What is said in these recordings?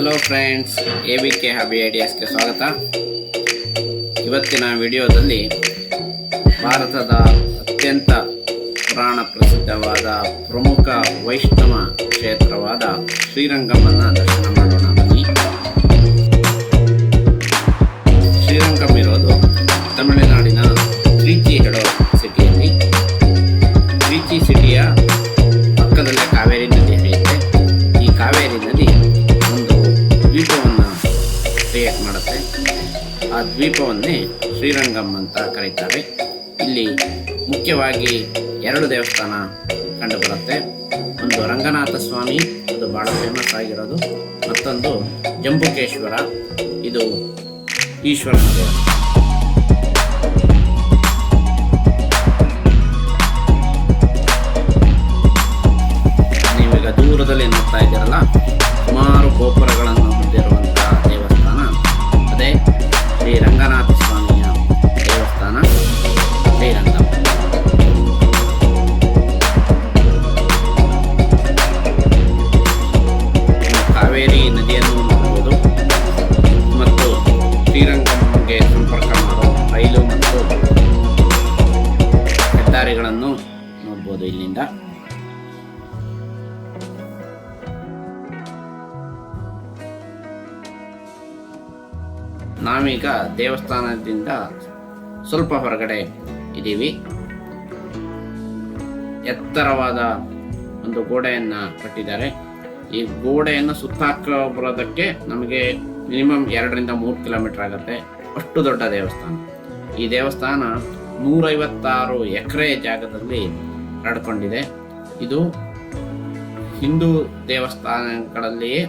Hello friends A V K hobby ಐಡಿಯಾಸ್ಗೆ ಸ್ವಾಗತ. ಇವತ್ತಿನ ವಿಡಿಯೋದಲ್ಲಿ ಭಾರತದ ಅತ್ಯಂತ ಪುರಾಣ ಪ್ರಸಿದ್ಧವಾದ ಪ್ರಮುಖ ವೈಷ್ಣವ ಕ್ಷೇತ್ರವಾದ ಶ್ರೀರಂಗಮ್ಮನ ದರ್ಶನ ದ್ವೀಪವನ್ನೇ ಶ್ರೀರಂಗಂ ಅಂತ ಕರೀತಾರೆ. ಇಲ್ಲಿ ಮುಖ್ಯವಾಗಿ ಎರಡು ದೇವಸ್ಥಾನ ಕಂಡುಬರುತ್ತೆ. ಒಂದು ರಂಗನಾಥ ಸ್ವಾಮಿ, ಅದು ಬಹಳ ಫೇಮಸ್ ಆಗಿರೋದು. ಮತ್ತೊಂದು ಜಂಬುಕೇಶ್ವರ, ಇದು ಈಶ್ವರನ ದೇವಸ್ಥಾನ ನೀವೀಗ ದೂರದಲ್ಲಿ ನೋಡ್ತಾ ಇದ್ದೀರಲ್ಲ, ಸುಮಾರು ಗೋಪುರಗಳನ್ನು ನಾವೀಗ ದೇವಸ್ಥಾನದಿಂದ ಸ್ವಲ್ಪ ಹೊರಗಡೆ ಇದ್ದೀವಿ. ಎತ್ತರವಾದ ಒಂದು ಗೋಡೆಯನ್ನು ಕಟ್ಟಿದ್ದಾರೆ. ಈ ಗೋಡೆಯನ್ನು ಸುತ್ತಾಕ ಬರೋದಕ್ಕೆ ನಮಗೆ ಮಿನಿಮಮ್ ಎರಡರಿಂದ ಮೂರು ಕಿಲೋಮೀಟರ್ ಆಗುತ್ತೆ. ಅಷ್ಟು ದೊಡ್ಡ ದೇವಸ್ಥಾನ. ಈ ದೇವಸ್ಥಾನ ನೂರೈವತ್ತಾರು ಎಕರೆ ಜಾಗದಲ್ಲಿ ಹರಡ್ಕೊಂಡಿದೆ ಇದು ಹಿಂದೂ ದೇವಸ್ಥಾನಗಳಲ್ಲಿಯೇ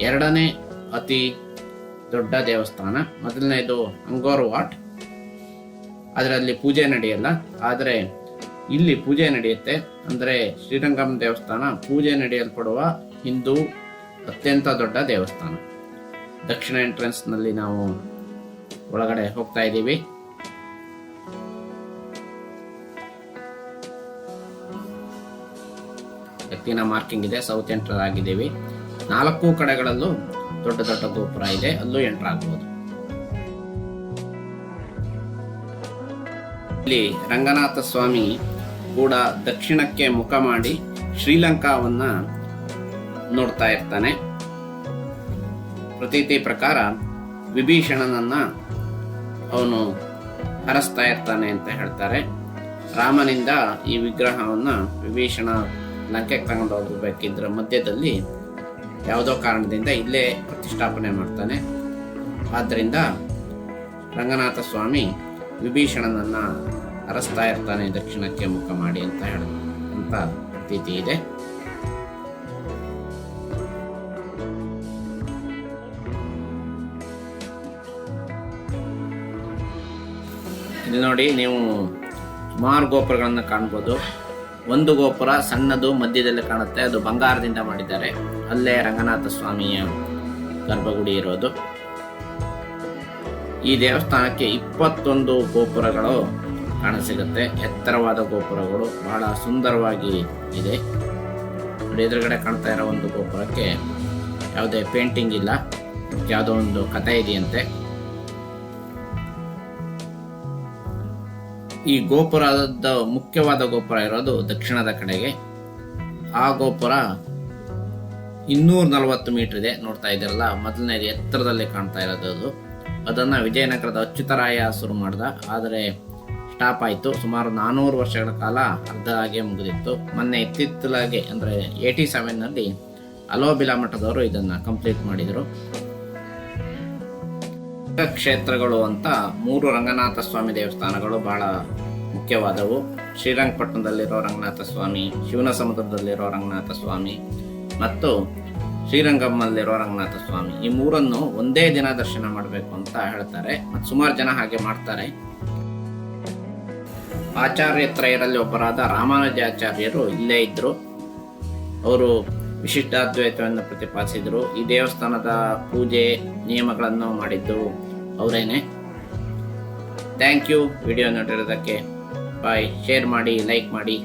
ಎರಡನೇ ಅತಿ ದೊಡ್ಡ ದೇವಸ್ಥಾನ. ಮೊದಲನೇದು ಅಂಗೋರ್ ವಾಟ್. ಅದರಲ್ಲಿ ಪೂಜೆ ನಡೆಯಲ್ಲ. ಆದರೆ ಇಲ್ಲಿ ಪೂಜೆ ನಡೆಯುತ್ತೆ. ಅಂದರೆ ಶ್ರೀರಂಗಂ ದೇವಸ್ಥಾನ ಪೂಜೆ ನಡೆಯಲ್ಪಡುವ ಹಿಂದೂ ಅತ್ಯಂತ ದೊಡ್ಡ ದೇವಸ್ಥಾನ. ದಕ್ಷಿಣ ಎಂಟ್ರೆನ್ಸ್ನಲ್ಲಿ ನಾವು ಒಳಗಡೆ ಹೋಗ್ತಾ ಇದ್ದೀವಿ. ಎತ್ತಿನ ಮಾರ್ಕಿಂಗ್ ಇದೆ. ಸೌತ್ ಎಂಟ್ರಲ್ ಆಗಿದ್ದೀವಿ. ನಾಲ್ಕು ಕಡೆಗಳಲ್ಲೂ ದೊಡ್ಡ ದೊಡ್ಡ ಗೋಪುರ ಇದೆ, ಅಲ್ಲೂ ಎಂಟರ್ ಆಗ್ಬೋದು. ಇಲ್ಲಿ ರಂಗನಾಥ ಸ್ವಾಮಿ ಕೂಡ ದಕ್ಷಿಣಕ್ಕೆ ಮುಖ ಮಾಡಿ ಶ್ರೀಲಂಕಾವನ್ನ ನೋಡ್ತಾ ಇರ್ತಾನೆ. ಪ್ರತೀತಿ ಪ್ರಕಾರ ವಿಭೀಷಣನನ್ನ ಅವನು ಹರಸ್ತಾ ಇರ್ತಾನೆ ಅಂತ ಹೇಳ್ತಾರೆ. ರಾಮನಿಂದ ಈ ವಿಗ್ರಹವನ್ನ ವಿಭೀಷಣ ಲಂಕೆಗೆ ತಗೊಂಡು ಹೋಗಬೇಕಿದ್ರ ಮಧ್ಯದಲ್ಲಿ ಯಾವುದೋ ಕಾರಣದಿಂದ ಇಲ್ಲೇ ಪ್ರತಿಷ್ಠಾಪನೆ ಮಾಡ್ತಾನೆ. ಆದ್ದರಿಂದ ರಂಗನಾಥ ಸ್ವಾಮಿ ವಿಭೀಷಣನನ್ನು ಅರಸ್ತಾ ಇರ್ತಾನೆ ದಕ್ಷಿಣಕ್ಕೆ ಮುಖ ಮಾಡಿ ಅಂತ ಹೇಳ, ಅಂತ ಪ್ರತೀತಿ ಇದೆ. ಇದು ನೋಡಿ ನೀವು ಸುಮಾರು ಗೋಪುರಗಳನ್ನು ಕಾಣ್ಬೋದು. ಒಂದು ಗೋಪುರ ಸಣ್ಣದು ಮಧ್ಯದಲ್ಲಿ ಕಾಣುತ್ತೆ, ಅದು ಬಂಗಾರದಿಂದ ಮಾಡಿದ್ದಾರೆ. ಅಲ್ಲೇ ರಂಗನಾಥ ಸ್ವಾಮಿಯ ಗರ್ಭಗುಡಿ ಇರೋದು. ಈ ದೇವಸ್ಥಾನಕ್ಕೆ ಇಪ್ಪತ್ತೊಂದು ಗೋಪುರಗಳು ಕಾಣಸಿಗುತ್ತೆ. ಎತ್ತರವಾದ ಗೋಪುರಗಳು, ಬಹಳ ಸುಂದರವಾಗಿ ಇದೆ. ಎದುರುಗಡೆ ಕಾಣ್ತಾ ಇರೋ ಒಂದು ಗೋಪುರಕ್ಕೆ ಯಾವುದೇ ಪೇಂಟಿಂಗ್ ಇಲ್ಲ. ಯಾವುದೋ ಒಂದು ಕಥೆ ಇದೆಯಂತೆ. ಈ ಗೋಪುರದ ಮುಖ್ಯವಾದ ಗೋಪುರ ಇರೋದು ದಕ್ಷಿಣದ ಕಡೆಗೆ. ಆ ಗೋಪುರ ಇನ್ನೂರ ನಲವತ್ತು ಮೀಟರ್ ಇದೆ ನೋಡ್ತಾ ಇದ್ದೀರಲ್ಲ ಮೊದಲನೇದು ಎತ್ತರದಲ್ಲಿ ಕಾಣ್ತಾ ಇರೋದು ಅದು. ಅದನ್ನ ವಿಜಯನಗರದ ಅಚ್ಯುತರಾಯ ಶುರು ಮಾಡ್ದ, ಆದರೆ ಸ್ಟಾಪ್ ಆಯಿತು. ಸುಮಾರು ನಾನೂರು ವರ್ಷಗಳ ಕಾಲ ಅರ್ಧ ಹಾಗೆ ಮುಗಿದಿತ್ತು. ಮೊನ್ನೆ ಇತ್ತಿತ್ತಲಾಗೆ ಅಂದರೆ ಏಯ್ಟಿ ಸೆವೆನ್ನಲ್ಲಿ ಅಲೋಬಿಲಾ ಮಠದವರು ಇದನ್ನು ಕಂಪ್ಲೀಟ್ ಮಾಡಿದರು. ಕ್ಷೇತ್ರಗಳು ಅಂತ ಮೂರು ರಂಗನಾಥ ಸ್ವಾಮಿ ದೇವಸ್ಥಾನಗಳು ಬಹಳ ಮುಖ್ಯವಾದವು. ಶ್ರೀರಂಗಪಟ್ಟಣದಲ್ಲಿರೋ ರಂಗನಾಥ ಸ್ವಾಮಿ, ಶಿವನ ಸಮುದ್ರದಲ್ಲಿರೋ ರಂಗನಾಥ ಸ್ವಾಮಿ ಮತ್ತು ಶ್ರೀರಂಗಮ್ಮಲ್ಲಿರೋ ರಂಗನಾಥ ಸ್ವಾಮಿ. ಈ ಮೂರನ್ನು ಒಂದೇ ದಿನ ದರ್ಶನ ಮಾಡಬೇಕು ಅಂತ ಹೇಳ್ತಾರೆ ಮತ್ತು ಸುಮಾರು ಜನ ಹಾಗೆ ಮಾಡ್ತಾರೆ. ಆಚಾರ್ಯ ತ್ರಯರಲ್ಲಿ ಒಬ್ಬರಾದ ರಾಮಾನುಜಾಚಾರ್ಯರು ಇಲ್ಲೇ ಇದ್ದರು ಅವರು ವಿಶಿಷ್ಟಾದ್ವೈತವನ್ನು ಪ್ರತಿಪಾದಿಸಿದರು. ಈ ದೇವಸ್ಥಾನದ ಪೂಜೆ ನಿಯಮಗಳನ್ನು ಮಾಡಿದ್ದು ಅವರೇನೆ. ಥ್ಯಾಂಕ್ ಯು ವಿಡಿಯೋ ನೋಡಿರೋದಕ್ಕೆ. ಬಾಯ್ ಶೇರ್ ಮಾಡಿ ಲೈಕ್ ಮಾಡಿ.